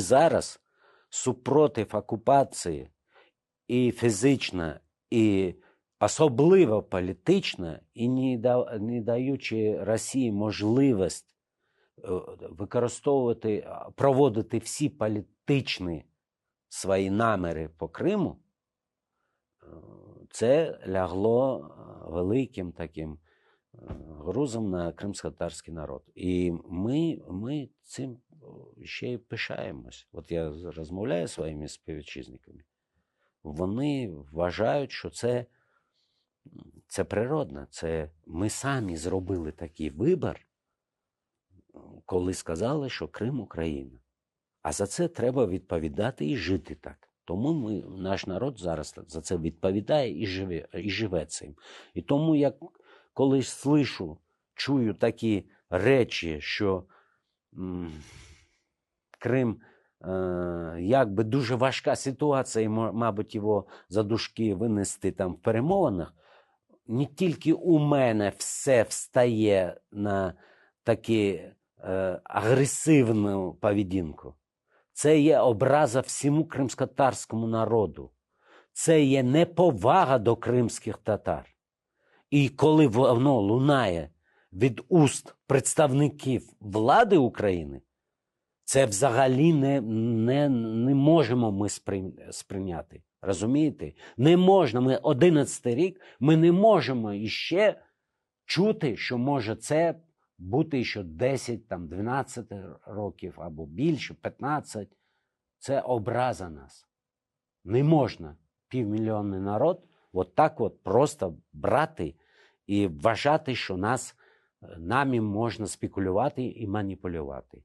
Зараз супротив окупації і фізична, і особливо політична, і не, да, не даючи Росії можливість е, використовувати, проводити всі політичні свої наміри по Криму, е, це лягло е, великим таким грузом на кримсько-татарський народ. І ми, ми цим ще й пишаємось. От я розмовляю зі своїми співвітчизниками. Вони вважають, що це, це природно. Це ми самі зробили такий вибір, коли сказали, що Крим Україна. А за це треба відповідати і жити так. Тому ми, наш народ зараз за це відповідає і живе, і живе цим. І тому, як коли слышу, чую такі речі, що Крим е, якби дуже важка ситуація, і, мабуть, його за дужки винести там в перемовинах, не тільки у мене все встає на таку е, агресивну поведінку. Це є образа всьому кримськотарському народу. Це є неповага до кримських татар. І коли воно лунає від уст представників влади України, це взагалі не, не, не можемо ми сприйняти. Розумієте? Не можна. Ми 11 рік, ми не можемо іще чути, що може це бути ще 10, там, 12 років або більше, 15. Це образа нас. Не можна півмільйонний народ от так от просто брати і вважати, що нас, е, нами можна спекулювати і маніпулювати.